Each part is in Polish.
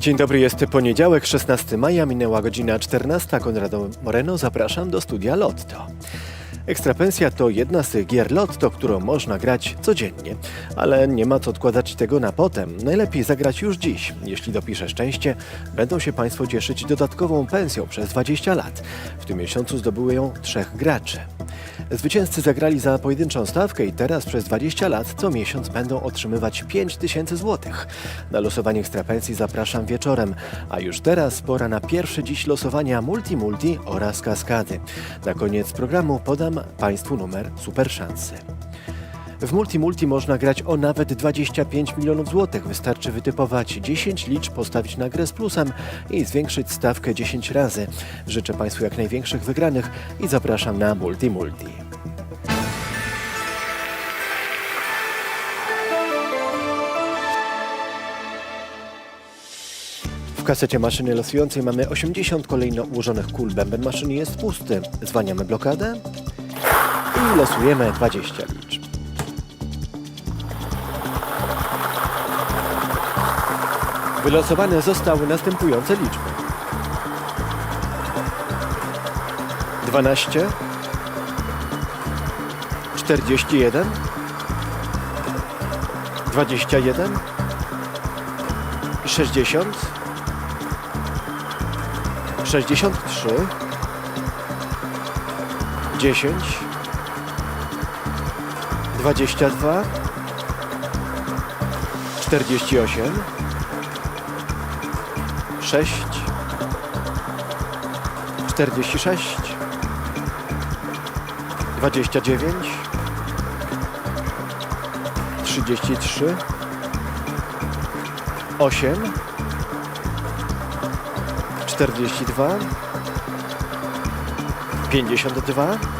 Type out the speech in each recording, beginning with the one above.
Dzień dobry, jest poniedziałek, 16 maja, minęła godzina 14. Konrado Moreno, zapraszam do studia Lotto. Ekstrapensja to jedna z tych gier Lotto, którą można grać codziennie, ale nie ma co odkładać tego na potem. Najlepiej zagrać już dziś. Jeśli dopisze szczęście, będą się Państwo cieszyć dodatkową pensją przez 20 lat. W tym miesiącu zdobyły ją trzech graczy. Zwycięzcy zagrali za pojedynczą stawkę i teraz przez 20 lat co miesiąc będą otrzymywać 5 tysięcy złotych. Na losowanie ekstrapensji zapraszam wieczorem, a już teraz pora na pierwsze dziś losowania Multi Multi oraz Kaskady. Na koniec programu podam Państwu numer super szansy. W Multi Multi można grać o nawet 25 milionów złotych. Wystarczy wytypować 10 liczb, postawić na grę z plusem i zwiększyć stawkę 10 razy. Życzę Państwu jak największych wygranych i zapraszam na Multi Multi. W kasecie maszyny losującej mamy 80 kolejno ułożonych kul. Bęben maszyny jest pusty. Zwalniamy blokadę i losujemy 20 liczb. Wylosowane zostały następujące liczby. 12 41 21 60 63 10 22 48 6 46 29 33 8 42 52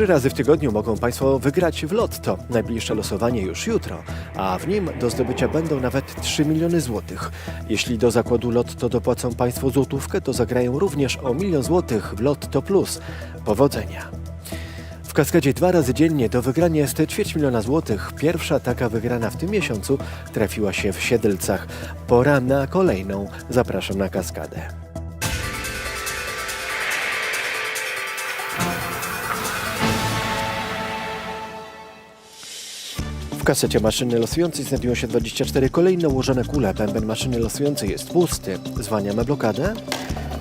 Trzy razy w tygodniu mogą Państwo wygrać w lotto. Najbliższe losowanie już jutro, a w nim do zdobycia będą nawet 3 miliony złotych. Jeśli do zakładu lotto dopłacą Państwo złotówkę, to zagrają również o milion złotych w Lotto Plus. Powodzenia! W kaskadzie dwa razy dziennie do wygrania jest ćwierć miliona złotych. Pierwsza taka wygrana w tym miesiącu trafiła się w Siedlcach. Pora na kolejną. Zapraszam na kaskadę. Kasecie maszyny losującej znajdują się 24 kolejne ułożone kule. Bęben maszyny losującej jest pusty. Zwalniamy blokadę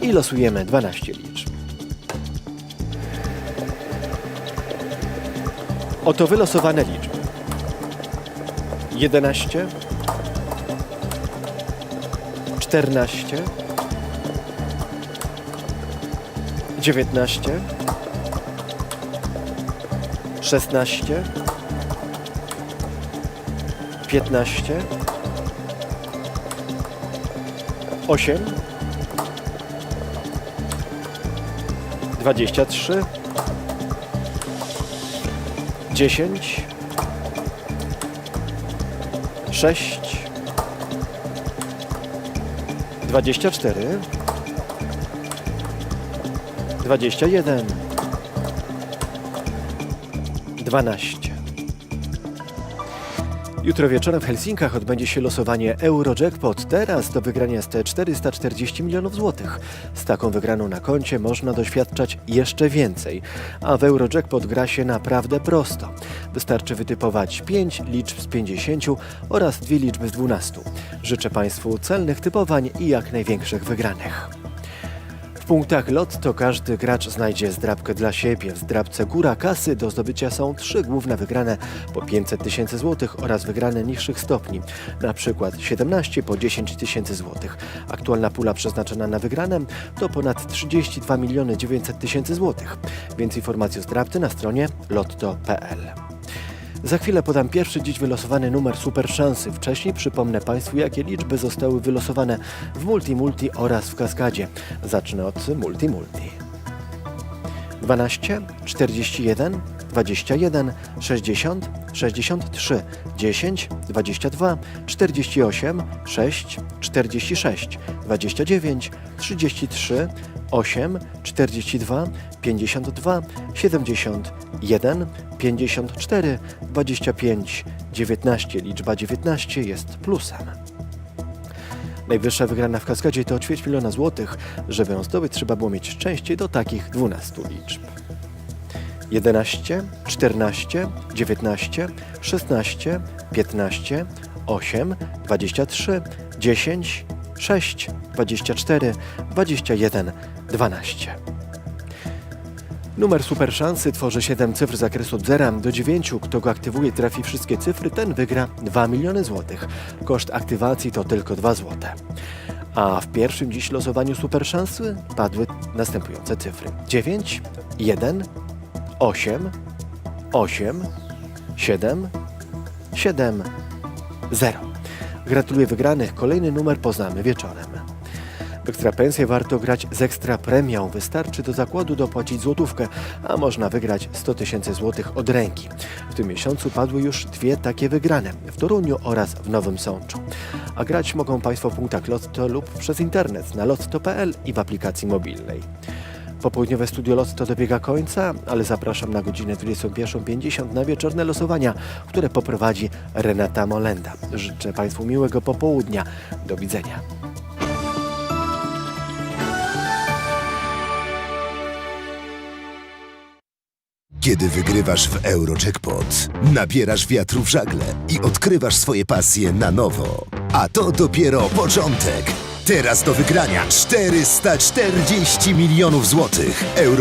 i losujemy 12 liczb. Oto wylosowane liczby. 11 14 19 16 15 8 23 10 6 24 21 12 Jutro wieczorem w Helsinkach odbędzie się losowanie Eurojackpot. Teraz do wygrania jest 440 milionów złotych. Z taką wygraną na koncie można doświadczać jeszcze więcej. A w Eurojackpot gra się naprawdę prosto. Wystarczy wytypować 5 liczb z 50 oraz dwie liczby z 12. Życzę Państwu celnych typowań i jak największych wygranych. Punktach Lotto każdy gracz znajdzie zdrabkę dla siebie. W zdrabce Góra Kasy do zdobycia są trzy główne wygrane po 500 tysięcy złotych oraz wygrane niższych stopni, na przykład 17 po 10 tysięcy złotych. Aktualna pula przeznaczona na wygrane to ponad 32 miliony 900 tysięcy złotych. Więcej informacji o zdrabce na stronie lotto.pl. Za chwilę podam pierwszy dziś wylosowany numer super szansy. Wcześniej przypomnę Państwu, jakie liczby zostały wylosowane w Multi Multi oraz w Kaskadzie. Zacznę od Multi Multi. 12, 41, 21, 60, 63, 10, 22, 48, 6, 46, 29, 33, 8, 42, 52, 71, 54, 25, 19. Liczba 19 jest plusem. Najwyższa wygrana w kaskadzie to ćwierć miliona złotych. Żeby ją zdobyć, trzeba było mieć szczęście do takich 12 liczb. 11, 14, 19, 16, 15, 8, 23, 10, 6, 24, 21, 12. Numer super szansy tworzy 7 cyfr z zakresu od 0 do 9. Kto go aktywuje, trafi wszystkie cyfry, ten wygra 2 miliony złotych. Koszt aktywacji to tylko 2 złote. A w pierwszym dziś losowaniu super szansy padły następujące cyfry: 9, 1, 8, 8, 7, 7, 0. Gratuluję wygranych. Kolejny numer poznamy wieczorem. W ekstra pensję warto grać z ekstra premią. Wystarczy do zakładu dopłacić złotówkę, a można wygrać 100 tysięcy złotych od ręki. W tym miesiącu padły już dwie takie wygrane w Toruniu oraz w Nowym Sączu. A grać mogą Państwo w punktach Lotto lub przez internet na lotto.pl i w aplikacji mobilnej. Popołudniowe studio Lotto dobiega końca, ale zapraszam na godzinę 21.50 na wieczorne losowania, które poprowadzi Renata Molenda. Życzę Państwu miłego popołudnia. Do widzenia. Kiedy wygrywasz w Eurojackpot, nabierasz wiatru w żagle i odkrywasz swoje pasje na nowo. A to dopiero początek. Teraz do wygrania 440 milionów złotych. Eurojackpot